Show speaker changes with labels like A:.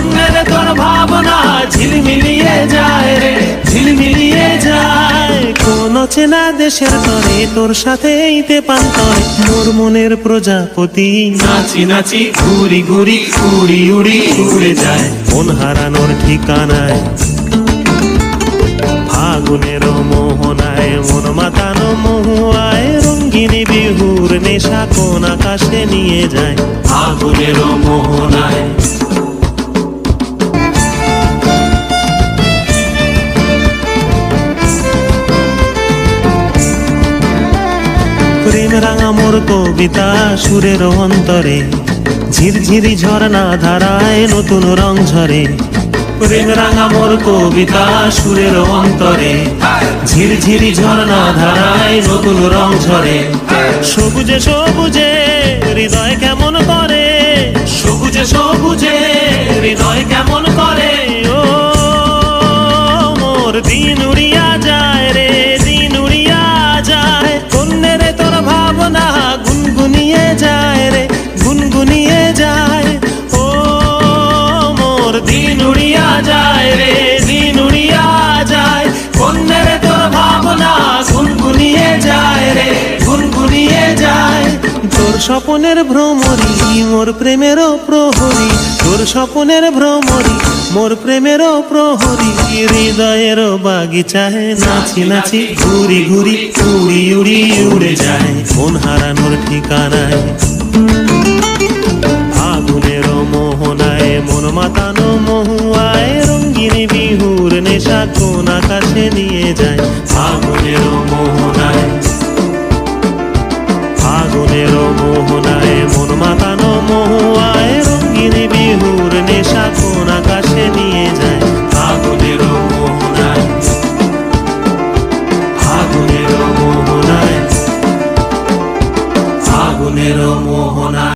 A: যায় কন্যের তোর ভাবনা ঝিলমিলিয়ে যায় রে, ঝিলমিলিয়ে যায়। কোন চেনা দেশের তরে তোর সাথে ইতে পান্তরে মোর মনের প্রজাপতি নাচি নাচি ঘুরি ঘুরি উড়ি উড়ি উড়ে যায়। মন হারানোর ঠিকানায়, ফাগুনের মোহনায়, মন মাতানো মহুয়ায়, রঙ্গিনী বিহুর নেশা কোন আকাশে নিয়ে যায়। ফাগুনের মোহনায় রাঙা মোর কবিতা সুরের অন্তরে। ঝিরঝিরি ঝর্ণা ধারায় নতুন রং ঝরে। প্রেম রাঙা মোর কবিতা সুরের অন্তরে। ঝিরঝিরি ঝর্ণা ধারায় নতুন রং ঝরে। সবুজে সবুজে হৃদয় কেমন করে। সবুজে সবুজে হৃদয় কেমন করে। ও, মোর দিন উড়িয়া মোর দিন উড়িয়া যায় রে দিন উড়িয়া যায়। কন্যের তোর ভাবনা গুনগুনিয়ে যায় রে গুনগুনিয়ে যায়। তোর স্বপনের ভ্রমরি, মোর প্রেমেরও প্রহরী। তোর স্বপনের ভ্রমরি, মোর প্রেমেরও প্রহরী। হৃদয়ের বাগিচায় নাচি নাচি ঘুরি ঘুরি উড়ি উড়ি উড়ে যায়। মন হারানোর ঠিকানায় আগুনের মোহনায় মন মাতানো আকাশে নিয়ে যায় আগুনের